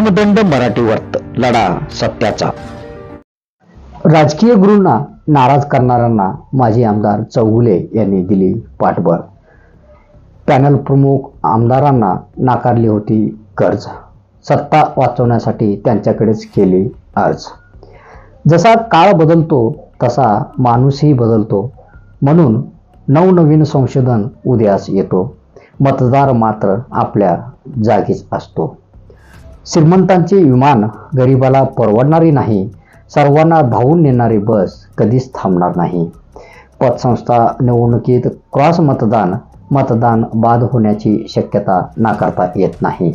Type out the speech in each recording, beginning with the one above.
दंड मराठी वर्त लढा सत्याचा. राजकीय गुरूंना नाराज करणाऱ्यांना माजी आमदार चौगुले यांनी दिली पाठबळ. पॅनल प्रमुख आमदारांना नाकारली होती कर्ज. सत्ता वाचवण्यासाठी त्यांच्याकडेच केली अर्ज जसा काळ बदलतो तसा माणूसही बदलतो. म्हणून नवनवीन संशोधन उदयास येतो. मतदार मात्र आपल्या जागीच असतो. श्रीमंतांचे विमान गरिबाला परवडणारी नाही. सर्वांना धावून नेणारी बस कधीच थांबणार नाही. पतसंस्था निवडणुकीत क्रॉस मतदान मतदान बाद होण्याची शक्यता नाकारता येत नाही.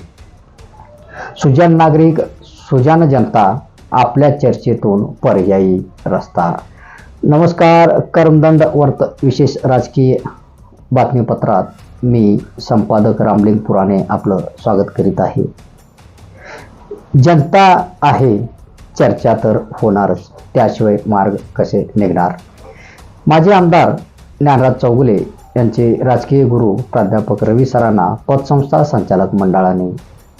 सुजान नागरिक सुजान जनता आपल्या चर्चेतून पर्यायी रस्ता. नमस्कार करमदंड वर्त विशेष राजकीय बातमीपत्रात मी संपादक रामलिंग पुराणे आपलं स्वागत करीत आहे. जनता आहे चर्चा तर होणारच. त्याशिवाय मार्ग कसे निघणार? माजी आमदार ज्ञानराज चौगुले यांचे राजकीय गुरु प्राध्यापक रवी सरांना पतसंस्था संचालक मंडळाने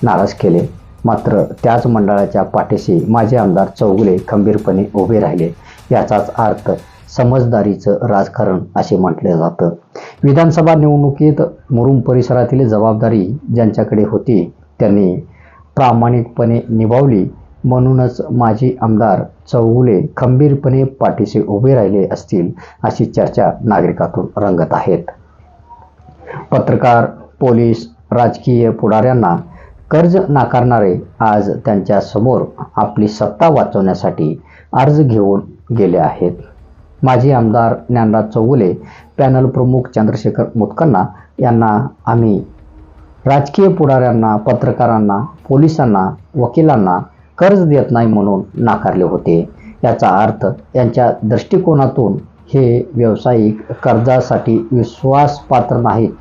नाराज केले. मात्र त्याच मंडळाच्या पाठीशी माजी आमदार चौगुले खंबीरपणे उभे राहिले. याचाच अर्थ समजदारीचं राजकारण असे म्हटलं जातं. विधानसभा निवडणुकीत मुरुम परिसरातील जबाबदारी ज्यांच्याकडे होती त्यांनी प्रामाणिकपणे निभावली. म्हणूनच माजी आमदार चौगुले खंबीरपणे पाठीशी उभे राहिले असतील अशी चर्चा नागरिकातून रंगत आहेत. पत्रकार पोलीस राजकीय पुढाऱ्यांना कर्ज नाकारणारे आज त्यांच्यासमोर आपली सत्ता वाचवण्यासाठी अर्ज घेऊन गेले आहेत. माजी आमदार ज्ञानराज चौगुले पॅनल प्रमुख चंद्रशेखर मुतकन्ना यांना आम्ही राजकीय पुढाऱ्यांना पत्रकारांना पोलिसांना वकिलांना कर्ज देत नाही म्हणून नाकारले होते. याचा अर्थ यांच्या दृष्टिकोनातून हे व्यावसायिक कर्जासाठी विश्वासपात्र नाहीत.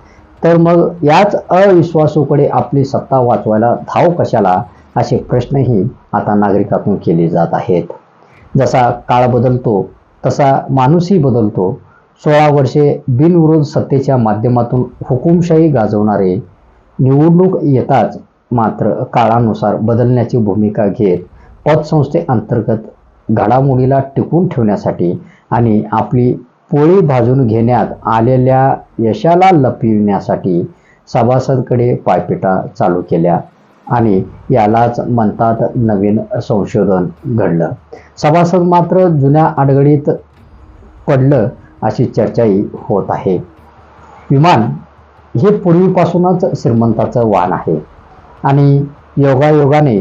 तर मग याच अविश्वासूकडे आपली सत्ता वाचवायला धाव कशाला? असे प्रश्नही आता नागरिकातून केले जात आहेत. जसा काळ बदलतो तसा माणूसही बदलतो. सोळा वर्षे बिनविरोध सत्तेच्या माध्यमातून हुकुमशाही गाजवणारे निवडणूक येताच मात्र काळानुसार बदलण्याची भूमिका घेत पतसंस्थेअंतर्गत घडामोडीला टिकून ठेवण्यासाठी आणि आपली पोळी भाजून घेण्यात आलेल्या यशाला लपविण्यासाठी सभासदकडे पायपिटा चालू केल्या आणि यालाच म्हणतात नवीन संशोधन घडलं. सभासद मात्र जुन्या आडगडीत पडलं अशी चर्चाही होत आहे. विमान हे पूर्वीपासूनच श्रीमंताचं वाहन आहे. आणि योगायोगाने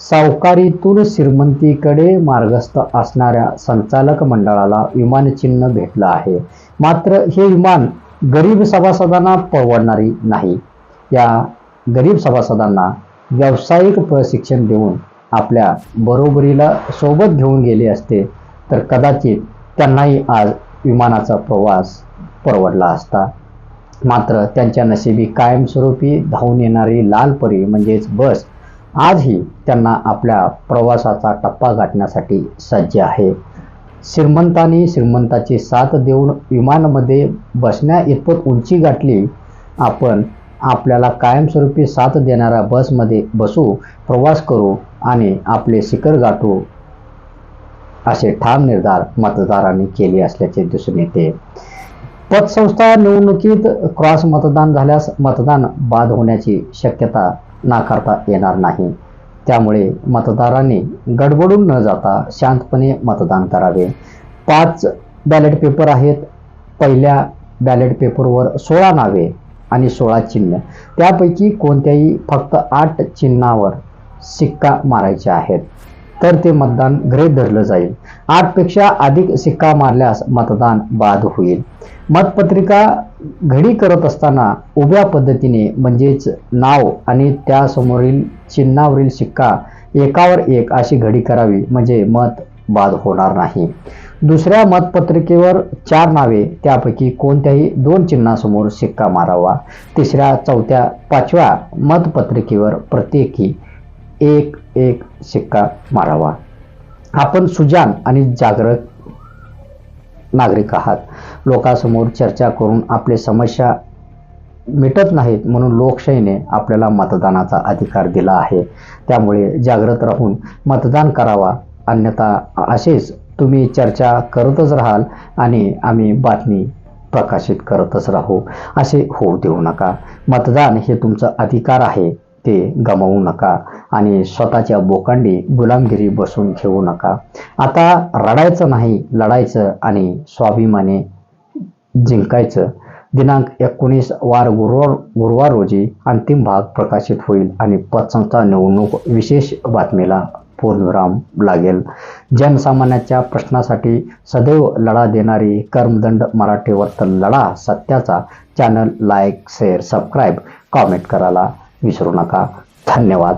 सावकारीतून श्रीमंतीकडे मार्गस्थ असणाऱ्या संचालक मंडळाला विमानचिन्ह भेटलं आहे. मात्र हे विमान गरीब सभासदांना परवडणारी नाही. या गरीब सभासदांना व्यावसायिक प्रशिक्षण देऊन आपल्या बरोबरीला सोबत घेऊन गेले असते तर कदाचित त्यांनाही आज विमानाचा प्रवास परवडला असता. मात्र त्यांच्या नशिबी कायमस्वरूपी धावून येणारी लाल परी म्हणजेच बस आजही त्यांना आपल्या प्रवासाचा टप्पा गाठण्यासाठी सज्ज आहे. श्रीमंतांनी श्रीमंताची साथ देऊन विमानामध्ये बसण्या इतपत उंची गाठली आपण आपल्याला कायमस्वरूपी साथ देणाऱ्या बसमध्ये बसू प्रवास करू आणि आपले शिखर गाठू असे ठाम निर्धार मतदारांनी केले असल्याचे दिसून येते. पतसंस्था निवडणुकीत क्रॉस मतदान झाल्यास मतदान बाद होण्याची शक्यता नाकारता येणार नाही. त्यामुळे मतदारांनी गडबडून न जाता शांतपणे मतदान करावे. पाच बॅलेट पेपर आहेत. पहिल्या बॅलेट पेपरवर सोळा नावे आणि सोळा चिन्ह. त्यापैकी कोणत्याही फक्त आठ चिन्हावर शिक्का मारायचे आहेत. तर ते मतदान गृहीत धरलं जाईल. आठपेक्षा अधिक शिक्का मारल्यास मतदान बाद होईल. मतपत्रिका घडी करत असताना उभ्या पद्धतीने म्हणजेच नाव आणि त्यासमोरील चिन्हावरील शिक्का एकावर एक अशी घडी करावी म्हणजे मत बाद होणार नाही. दुसऱ्या मतपत्रिकेवर चार नावे त्यापैकी कोणत्याही दोन चिन्हासमोर शिक्का मारावा. तिसऱ्या चौथ्या पाचव्या मतपत्रिकेवर प्रत्येकी एक एक शिक्का मारावा. आपण सुजान आणि जागरक नागरिक आहात. लोकांसमोर चर्चा करून आपले समस्या मिटत नाहीत म्हणून लोकशाहीने आपल्याला मतदानाचा अधिकार दिला आहे. त्यामुळे जागृत राहून मतदान करावा. अन्यथा असेच तुम्ही चर्चा करतच राहाल आणि आम्ही बातमी प्रकाशित करतच राहू. असे होऊ देऊ नका. मतदान हे तुमचं अधिकार आहे. ते गमावू नका आणि स्वतःच्या बोकांडी गुलामगिरी बसून घेऊ नका. आता रडायचं नाही लढायचं आणि स्वाभिमाने जिंकायचं. दिनांक एकोणीस वार गुरुवार गुरुवार रोजी अंतिम भाग प्रकाशित होईल आणि पतसंस्था निवडणूक विशेष बातमीला पूर्णविराम लागेल. जनसामान्याच्या प्रश्नासाठी सदैव लढा देणारी कर्मदंड मराठी वर्तन लढा सत्याचा. Channel like share subscribe comment करायला विसरू नका. धन्यवाद.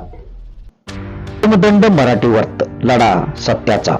मराठी वर्त लढा सत्याचा.